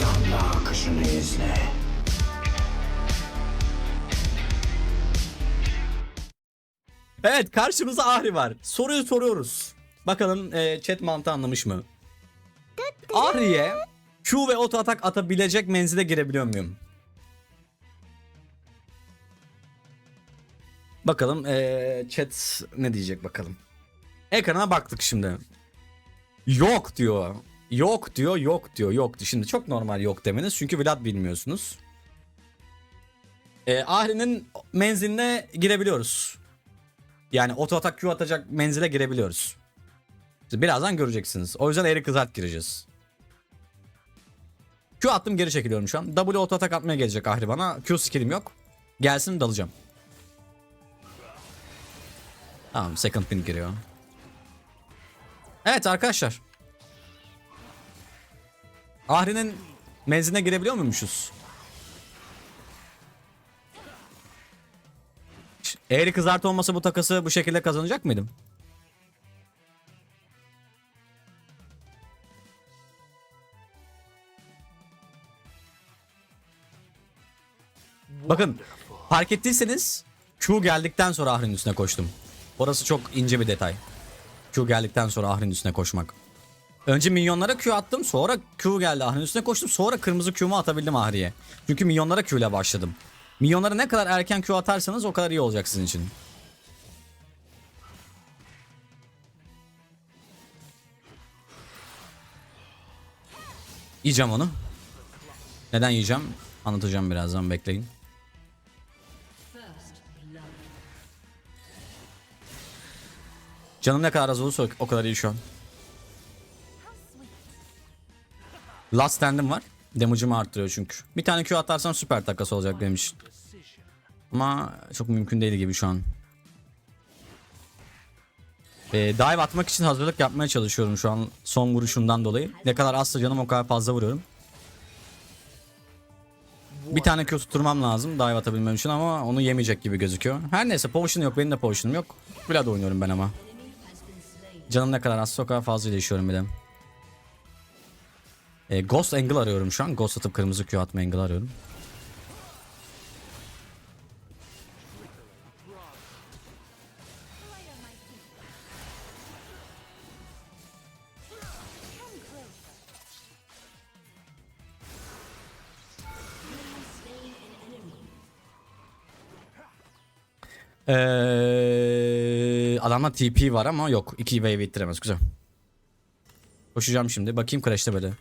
damla akışını izle. Evet karşımızda Ahri var. Soruyu soruyoruz. Bakalım e, chat mantığı anlamış mı? Ahri'ye Q ve auto atak atabilecek menzile girebiliyor muyum? Bakalım e, chat ne diyecek bakalım. Ekrana baktık şimdi. Yok diyor. Yok diyor, yok diyor, yok. Şimdi çok normal yok demeniz çünkü Vlad bilmiyorsunuz. E, Ahri'nin menziline girebiliyoruz. Yani oto atak Q atacak menzile girebiliyoruz. Birazdan göreceksiniz. O yüzden eğri kızart gireceğiz. Q attım geri çekiliyorum şu an. W oto atak atmaya gelecek Ahri bana. Q skillim yok. Gelsin dalacağım. Tamam second pin giriyor. Evet arkadaşlar. Ahri'nin menziline girebiliyor muymuşuz? Eğri kızartı olmasa bu takası bu şekilde kazanacak mıydım? Bakın fark ettiyseniz Q geldikten sonra Ahri'nin üstüne koştum. Orası çok ince bir detay. Q geldikten sonra Ahri'nin üstüne koşmak. Önce minyonlara Q attım sonra Q geldi Ahri'nin üstüne koştum sonra kırmızı Q'mu atabildim Ahri'ye. Çünkü minyonlara Q ile başladım. Minyonlara ne kadar erken Q atarsanız o kadar iyi olacak sizin için. Yiyeceğim onu. Neden yiyeceğim? Anlatacağım birazdan bekleyin. Canım ne kadar az olursa o- kadar iyi şu an. Last stand'im var. Damage'ımı arttırıyor çünkü. Bir tane Q atarsam süper takası olacak benim için. Ama çok mümkün değil gibi şu an. Ee, dive atmak için hazırlık yapmaya çalışıyorum şu an son vuruşundan dolayı. Ne kadar azsa canım o kadar fazla vuruyorum. Bir tane Q tutturmam lazım dive atabilmem için ama onu yemeyecek gibi gözüküyor. Her neyse potion yok benim de potion'um yok. Vlad oynuyorum ben ama. Canım ne kadar azsa o kadar fazla değişiyorum bir de. Ee, Ghost Angle arıyorum şu an. Ghost atıp kırmızı Q atma angle arıyorum. Ee, adamda TP var ama yok. 2 wave ittiremez. Güzel. Koşacağım şimdi. Bakayım Crash'te böyle.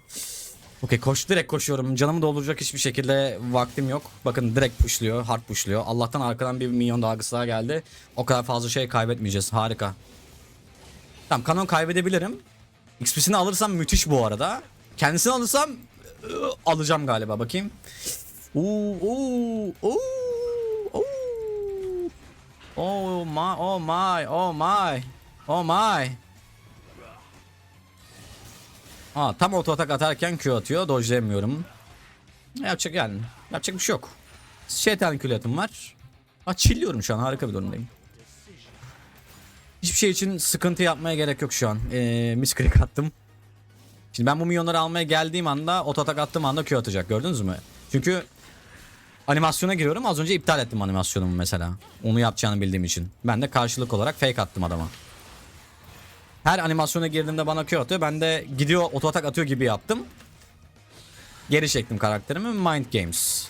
Okey koş direkt koşuyorum. Canımı dolduracak hiçbir şekilde vaktim yok. Bakın direkt pushluyor. Hard pushluyor. Allah'tan arkadan bir milyon dalgası daha geldi. O kadar fazla şey kaybetmeyeceğiz. Harika. Tamam kanon kaybedebilirim. XP'sini alırsam müthiş bu arada. Kendisini alırsam ıı, alacağım galiba. Bakayım. Oo, oo, oo, oo. Oh my, oh my, oh my, oh my. Aa, tam auto atak atarken Q atıyor. Dodge'layamıyorum. Yapacak yani. Yapacak bir şey yok. Şeytan küliyatım var. Aa, chilliyorum şu an. Harika bir durumdayım. Hiçbir şey için sıkıntı yapmaya gerek yok şu an. Ee, misklik attım. Şimdi ben bu milyonları almaya geldiğim anda auto atak attığım anda Q atacak. Gördünüz mü? Çünkü animasyona giriyorum. Az önce iptal ettim animasyonumu mesela. Onu yapacağını bildiğim için. Ben de karşılık olarak fake attım adama. Her animasyona girdiğimde bana Q atıyor. Ben de gidiyor oto atak atıyor gibi yaptım. Geri çektim karakterimi. Mind Games.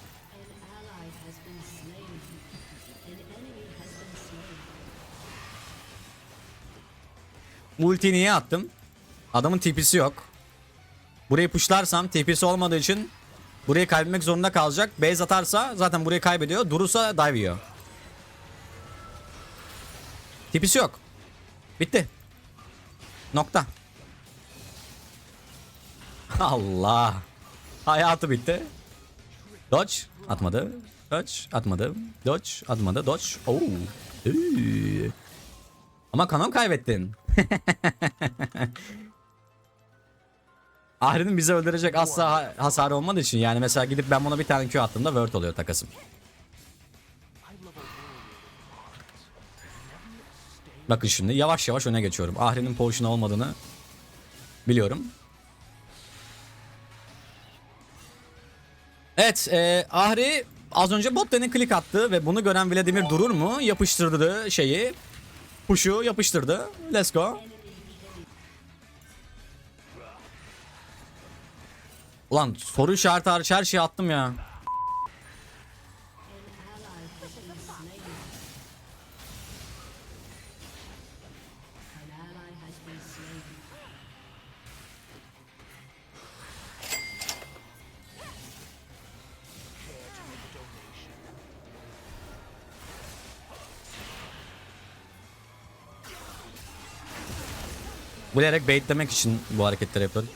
Ultiyi niye attım? Adamın TP'si yok. Burayı pushlarsam TP'si olmadığı için burayı kaybetmek zorunda kalacak. Base atarsa zaten burayı kaybediyor. Durursa dive yiyor. TP'si yok. Bitti. Nokta. Allah. Hayatı bitti. Dodge atmadı. Dodge atmadı. Dodge atmadı. Dodge. Oo. Üy. Ama kanon kaybettin. Ahri'nin bizi öldürecek asla ha- hasarı olmadığı için yani mesela gidip ben buna bir tane Q attığımda word oluyor takasım. Bakın şimdi yavaş yavaş öne geçiyorum. Ahri'nin potion olmadığını biliyorum. Evet e, Ahri az önce bot lane'e klik attı ve bunu gören Vladimir durur mu? Yapıştırdı şeyi. Push'u yapıştırdı. Let's go. Ulan soru işareti hariç her şeyi attım ya. Bilerek baitlemek için bu hareketleri yapıyorum.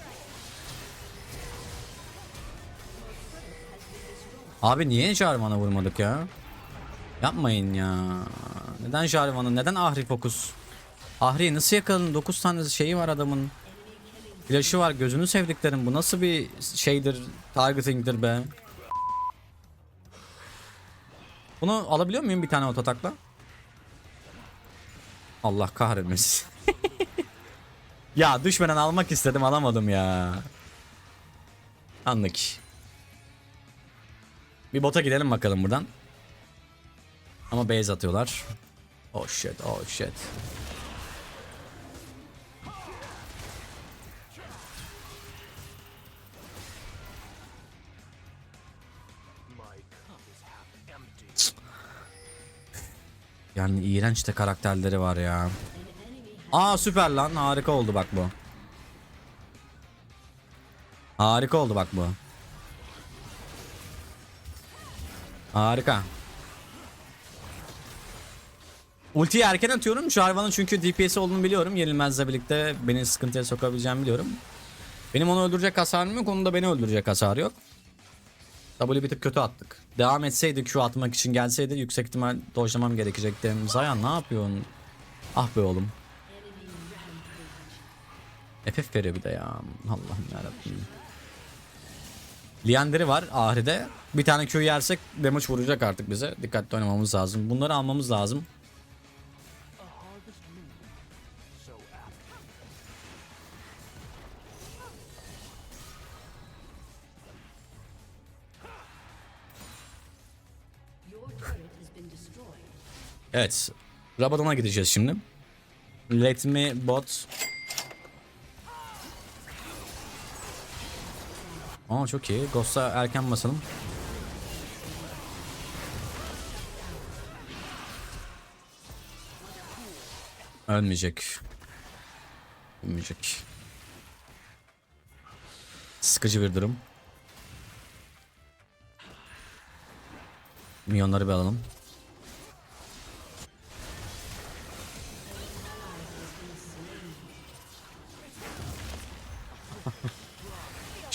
Abi niye Jarvan'a vurmadık ya? Yapmayın ya. Neden Jarvan'a? Neden Ahri fokus? Ahri'yi nasıl yakaladın? 9 tane şeyi var adamın. Flash'ı var. Gözünü sevdiklerim. Bu nasıl bir şeydir? Targeting'dir be. Bunu alabiliyor muyum bir tane ototakla? Allah kahretmesin. Ya düşmeden almak istedim alamadım ya. Anlık. Bir bota gidelim bakalım buradan. Ama base atıyorlar. Oh shit, oh shit. Yani iğrenç de karakterleri var ya. Aa süper lan harika oldu bak bu. Harika oldu bak bu. Harika. Ultiyi erken atıyorum. Jarvan'ın çünkü DPS olduğunu biliyorum. Yenilmezle birlikte beni sıkıntıya sokabileceğimi biliyorum. Benim onu öldürecek hasarım yok. Onun da beni öldürecek hasarı yok. W bir tık kötü attık. Devam etseydi Q atmak için gelseydi yüksek ihtimal dojlamam gerekecekti. Zayan ne yapıyorsun? Ah be oğlum. FF veriyor bir de ya. Allah'ım yarabbim. Liandry var Ahri'de. Bir tane Q yersek damage vuracak artık bize. Dikkatli oynamamız lazım. Bunları almamız lazım. Evet. Rabadon'a gideceğiz şimdi. Let me bot. Aa çok iyi. Ghost'a erken basalım. Ölmeyecek. Ölmeyecek. Sıkıcı bir durum. Milyonları bir alalım.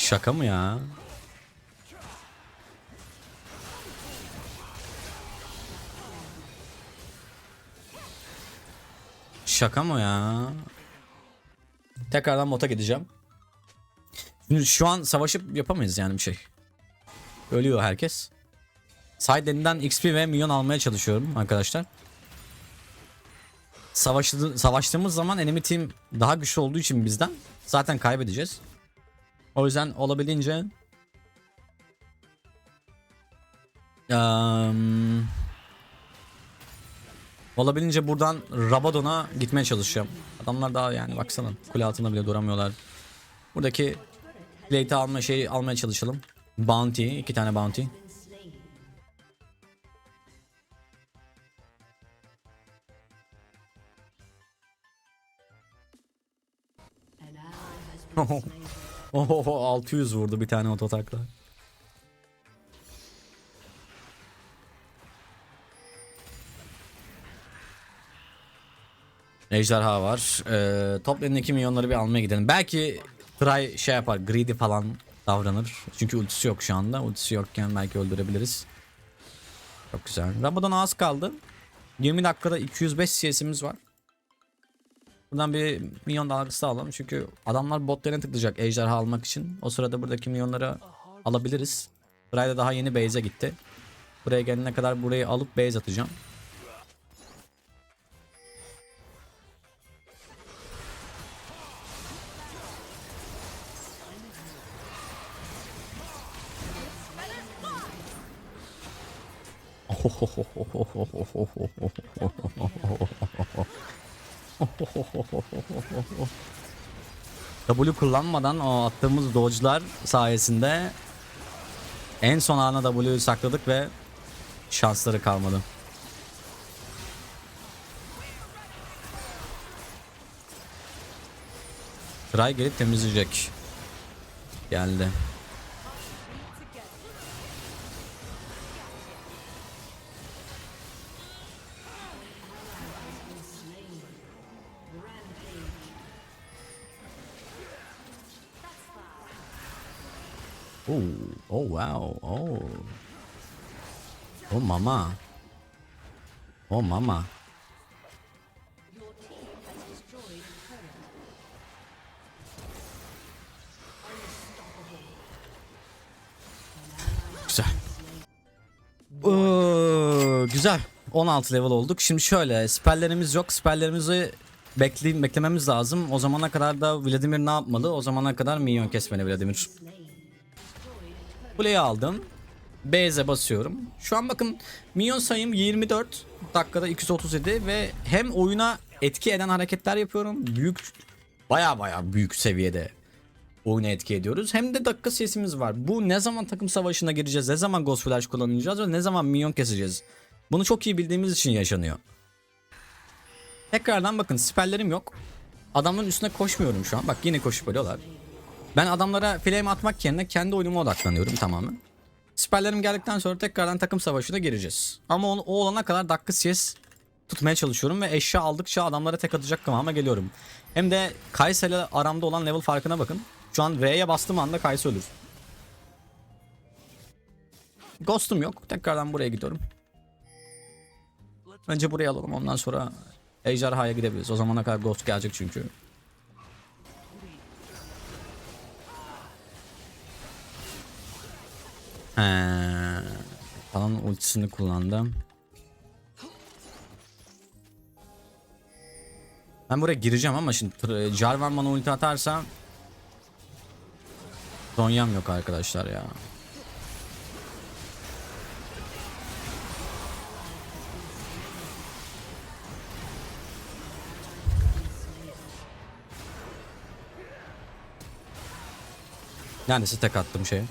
Şaka mı ya? Şaka mı ya? Tekrardan bota gideceğim. Şimdi şu an savaşıp yapamayız yani bir şey. Ölüyor herkes. Side'lerinden XP ve milyon almaya çalışıyorum arkadaşlar. Savaştı, savaştığımız zaman enemy team daha güçlü olduğu için bizden zaten kaybedeceğiz. O yüzden olabildiğince um, olabildiğince buradan Rabadon'a gitmeye çalışacağım. Adamlar daha yani baksana kule altında bile duramıyorlar. Buradaki plate'i alma şeyi almaya çalışalım. Bounty, iki tane bounty. Oho 600 vurdu bir tane ototakla. Ejderha var. Ee, top lane'deki milyonları bir almaya gidelim. Belki Try şey yapar, greedy falan davranır. Çünkü ultisi yok şu anda. Ultisi yokken belki öldürebiliriz. Çok güzel. Rabadon az kaldı. 20 dakikada 205 CS'imiz var. Buradan bir milyon dalgası alalım çünkü adamlar bot lane'e tıklayacak ejderha almak için. O sırada buradaki milyonları alabiliriz. Buraya daha yeni base'e gitti. Buraya gelene kadar burayı alıp base atacağım. W kullanmadan o attığımız dodge'lar sayesinde en son ana W'yu sakladık ve şansları kalmadı. Try gelip temizleyecek. Geldi. Oh, oh wow. Oh. Oh mama. Oh mama. Güzel. Oo, güzel. 16 level olduk. Şimdi şöyle spelllerimiz yok. Spelllerimizi bekle beklememiz lazım. O zamana kadar da Vladimir ne yapmalı? O zamana kadar minyon kesmeli Vladimir. Kuleyi aldım. Base'e basıyorum. Şu an bakın minyon sayım 24 dakikada 237 ve hem oyuna etki eden hareketler yapıyorum. Büyük baya baya büyük seviyede oyuna etki ediyoruz. Hem de dakika sesimiz var. Bu ne zaman takım savaşına gireceğiz? Ne zaman Ghost Flash kullanacağız ve ne zaman minyon keseceğiz? Bunu çok iyi bildiğimiz için yaşanıyor. Tekrardan bakın spellerim yok. Adamların üstüne koşmuyorum şu an. Bak yine koşup ölüyorlar. Ben adamlara flame atmak yerine kendi oyunuma odaklanıyorum tamamen. Siperlerim geldikten sonra tekrardan takım savaşına gireceğiz. Ama o, o olana kadar dakika CS tutmaya çalışıyorum ve eşya aldıkça adamlara tek atacak kıvama geliyorum. Hem de Kaysa ile aramda olan level farkına bakın. Şu an V'ye bastığım anda Kaysa ölür. Ghost'um yok. Tekrardan buraya gidiyorum. Önce buraya alalım ondan sonra Ejderha'ya gidebiliriz. O zamana kadar Ghost gelecek çünkü. He. Falan ultisini kullandım. Ben buraya gireceğim ama şimdi tr- Jarvan bana ulti atarsa Zonyam yok arkadaşlar ya. Neredeyse tek attım şeye.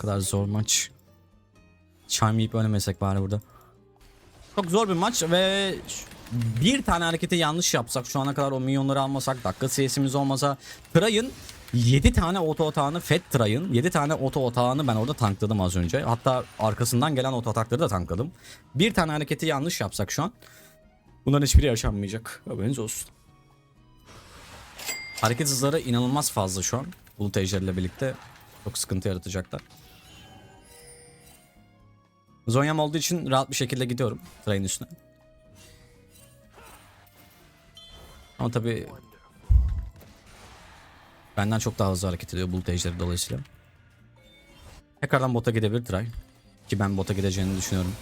Kadar zor maç. Charm yiyip ölmesek bari burada. Çok zor bir maç ve bir tane hareketi yanlış yapsak şu ana kadar o milyonları almasak dakika CS'imiz olmasa Tray'ın 7 tane oto otağını Fed Tray'ın 7 tane oto otağını ben orada tankladım az önce. Hatta arkasından gelen oto atakları da tankladım. Bir tane hareketi yanlış yapsak şu an bunların hiçbiri yaşanmayacak. Haberiniz olsun. Hareket hızları inanılmaz fazla şu an. Bulut Ejder'le birlikte çok sıkıntı yaratacaklar. Zonyam olduğu için rahat bir şekilde gidiyorum Tray'ın üstüne. Ama tabi benden çok daha hızlı hareket ediyor Bulut Ejderi dolayısıyla. Tekrardan bota gidebilir Tray. Ki ben bota gideceğini düşünüyorum.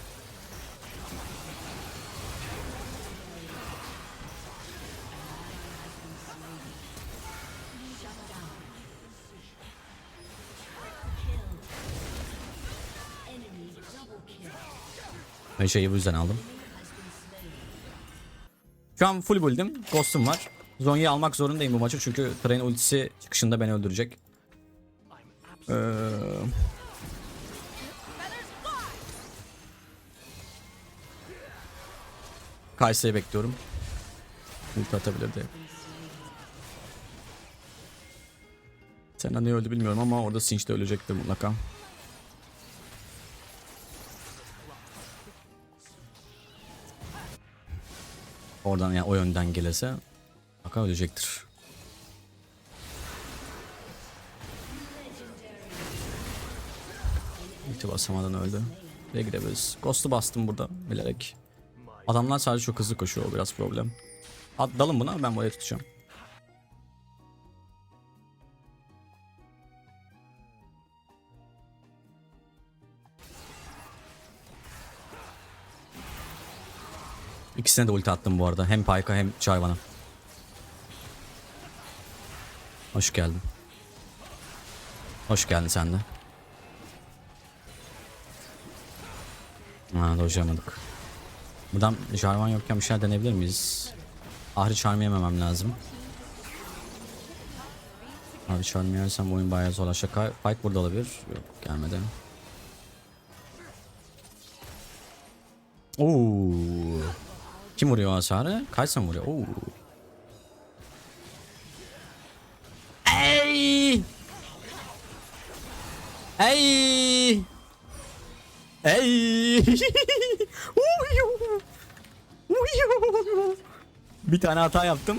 Şeyi bu yüzden aldım. Şu an full build'im. Ghost'um var. Zonya'yı almak zorundayım bu maçı çünkü Train ultisi çıkışında beni öldürecek. Ee... Kayseri'yi bekliyorum. Ulti atabilirdi. Sen ne öldü bilmiyorum ama orada Sinch de ölecektir mutlaka. Oradan yani o yönden gelirse Aka ölecektir. İlti basamadan öldü. Buraya gidebiliriz. Ghost'u bastım burada bilerek. Adamlar sadece çok hızlı koşuyor o biraz problem. At, dalın buna ben buraya tutacağım. İkisine de ulti attım bu arada. Hem Pyke'a hem Jarvan'a. Hoş geldin. Hoş geldin sen de. Ha dojamadık. Buradan Jarvan yokken bir şeyler deneyebilir miyiz? Ahri Charm'ı yememem lazım. Ahri Charm'ı yersem oyun bayağı zorlaşacak. Fight burada olabilir. Yok gelmedi. Oo. Kim vuruyor hasarı? Kaysan vuruyor. Oo. Ey! Ey! Ey! Bir tane hata yaptım.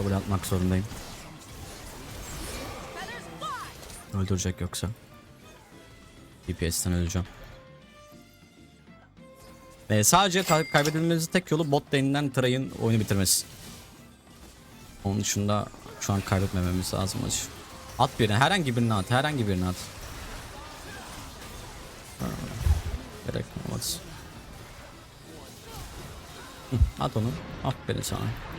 Kabul atmak zorundayım. Öldürecek yoksa. DPS'ten öleceğim. Ve sadece kay- kaybedilmemizin tek yolu bot lane'den Tray'ın oyunu bitirmesi. Onun dışında şu an kaybetmememiz lazım acı. At birine, herhangi birine at, herhangi birine at. Gerek olmaz. At onu. Aferin sana.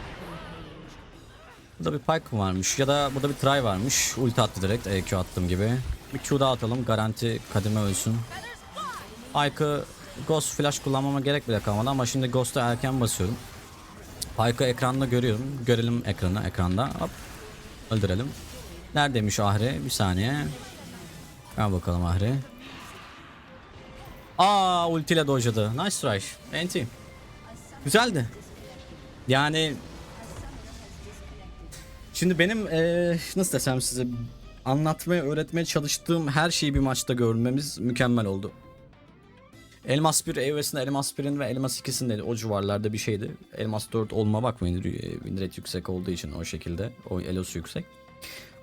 Burada bir Pyke varmış ya da burada bir try varmış. Ulti attı direkt EQ attım gibi. Bir Q daha atalım garanti kademe ölsün. Pyke'ı Ghost Flash kullanmama gerek bile kalmadı ama şimdi Ghost'u erken basıyorum. Pyke'ı ekranda görüyorum. Görelim ekranı ekranda. Hop. Öldürelim. Neredeymiş Ahri? Bir saniye. Gel bakalım Ahri. Aa ultiyle dojladı. Nice try. NT. Güzeldi. Yani Şimdi benim eee, nasıl desem size anlatmaya öğretmeye çalıştığım her şeyi bir maçta görmemiz mükemmel oldu. Elmas 1 EVS'inde Elmas 1'in ve Elmas 2'sinde o civarlarda bir şeydi. Elmas 4 olma bakmayın e, win rate yüksek olduğu için o şekilde o elosu yüksek.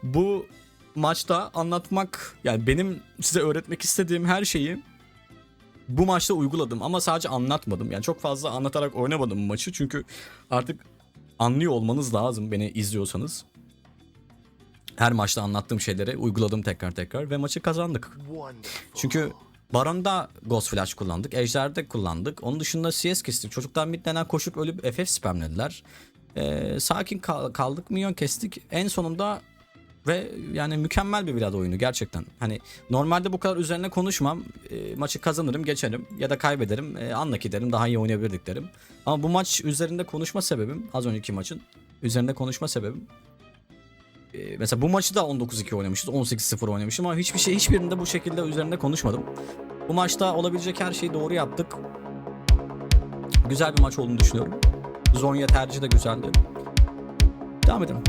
Bu maçta anlatmak yani benim size öğretmek istediğim her şeyi bu maçta uyguladım ama sadece anlatmadım. Yani çok fazla anlatarak oynamadım bu maçı çünkü artık anlıyor olmanız lazım beni izliyorsanız. Her maçta anlattığım şeyleri uyguladım tekrar tekrar ve maçı kazandık. Çünkü Baron'da Ghost Flash kullandık. Ejder'de kullandık. Onun dışında CS kestik. Çocuklar midlenen koşup ölüp FF spamlediler. Ee, sakin kal- kaldık. Minyon kestik. En sonunda ve yani mükemmel bir Vlad oyunu gerçekten. Hani normalde bu kadar üzerine konuşmam. E, maçı kazanırım, geçerim ya da kaybederim. E, anlak derim, daha iyi oynayabilirdik derim. Ama bu maç üzerinde konuşma sebebim, az önceki maçın üzerinde konuşma sebebim. e, mesela bu maçı da 19-2 oynamışız, 18-0 oynamışım ama hiçbir şey hiçbirinde bu şekilde üzerinde konuşmadım. Bu maçta olabilecek her şeyi doğru yaptık. Güzel bir maç olduğunu düşünüyorum. Zonya tercihi de güzeldi. Devam edelim.